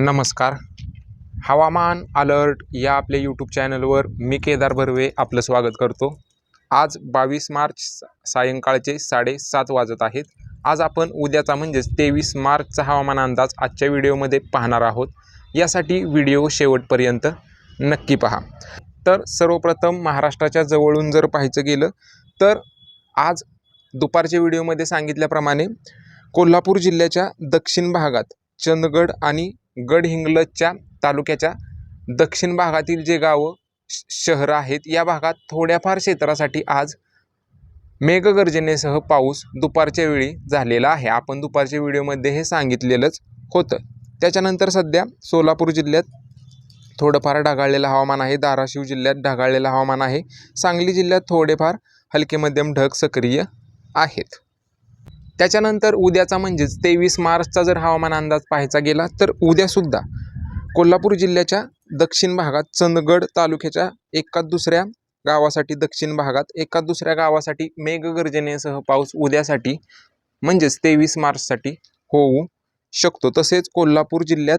नमस्कार. हवामान अलर्ट या आपल्या यूट्यूब चॅनलवर मी केदार बर्वे आपलं स्वागत करतो. आज बावीस मार्च सायंकाळचे साडेसात वाजत आहेत. आज आपण उद्याचा म्हणजेच तेवीस मार्चचा हवामान अंदाज आजच्या व्हिडिओमध्ये पाहणार आहोत. यासाठी व्हिडिओ शेवटपर्यंत नक्की पहा. तर सर्वप्रथम महाराष्ट्राच्या जवळून जर पाहायचं गेलं तर आज दुपारच्या व्हिडिओमध्ये सांगितल्याप्रमाणे कोल्हापूर जिल्ह्याच्या दक्षिण भागात चंदगड आणि गडहिंग्लजच्या तालुक्याच्या दक्षिण भागातील जे गावं श- शहरं आहेत या भागात थोड्याफार क्षेत्रासाठी आज मेघगर्जनेसह पाऊस दुपारच्या वेळी झालेला आहे. आपण दुपारच्या व्हिडिओमध्ये हे सांगितलेलंच होतं. त्याच्यानंतर सध्या सोलापूर जिल्ह्यात थोडंफार ढगाळलेलं हवामान आहे. धाराशिव जिल्ह्यात ढगाळलेलं हवामान आहे. सांगली जिल्ह्यात थोडेफार हलके मध्यम ढग सक्रिय आहेत. त्याच्यानंतर उद्याचा म्हणजेच तेवीस मार्चचा जर हवामान अंदाज पाहायचा गेला तर उद्यासुद्धा कोल्हापूर जिल्ह्याच्या दक्षिण भागात चंदगड तालुक्याच्या एका दुसऱ्या गावासाठी दक्षिण भागात एका दुसऱ्या गावासाठी मेघगर्जनेसह पाऊस उद्यासाठी म्हणजेच तेवीस मार्चसाठी होऊ शकतो. तसेच कोल्हापूर जिल्ह्यात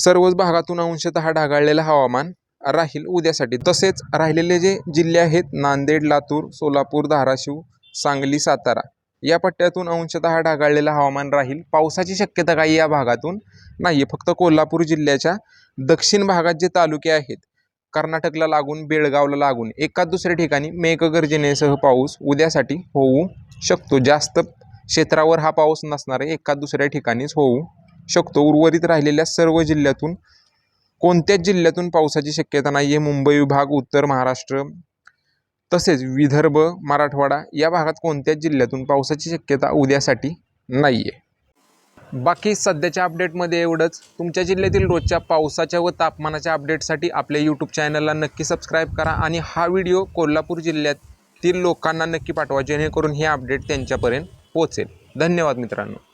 सर्वच भागातून अंशतः ढागाळलेलं हवामान राहील उद्यासाठी. तसेच राहिलेले जे जिल्हे आहेत नांदेड लातूर सोलापूर धाराशिव सांगली सातारा या पट्ट्यातून अंशतः ढगाळलेलं हवामान राहील. पावसाची शक्यता काही या भागातून नाही आहे फक्त कोल्हापूर जिल्ह्याच्या दक्षिण भागात जे तालुके आहेत कर्नाटकला लागून बेळगावला लागून एका दुसऱ्या ठिकाणी मेघगर्जनेसह पाऊस उद्यासाठी होऊ शकतो. जास्त क्षेत्रावर हा पाऊस नसणार आहे एका दुसऱ्या ठिकाणीच होऊ शकतो. उर्वरित राहिलेल्या सर्व जिल्ह्यातून कोणत्याच जिल्ह्यातून पावसाची शक्यता नाही आहे मुंबई विभाग उत्तर महाराष्ट्र तसेच विदर्भ मराठवाडा या भागात कोणत्याच जिल्ह्यातून पावसाची शक्यता उद्यासाठी नाही आहे बाकी सध्याच्या अपडेटमध्ये एवढंच. तुमच्या जिल्ह्यातील रोजच्या पावसाच्या व तापमानाच्या अपडेटसाठी आपल्या यूट्यूब चॅनलला नक्की सबस्क्राईब करा आणि हा व्हिडिओ कोल्हापूर जिल्ह्यातील लोकांना नक्की पाठवा जेणेकरून हे अपडेट त्यांच्यापर्यंत पोहोचेल. धन्यवाद मित्रांनो.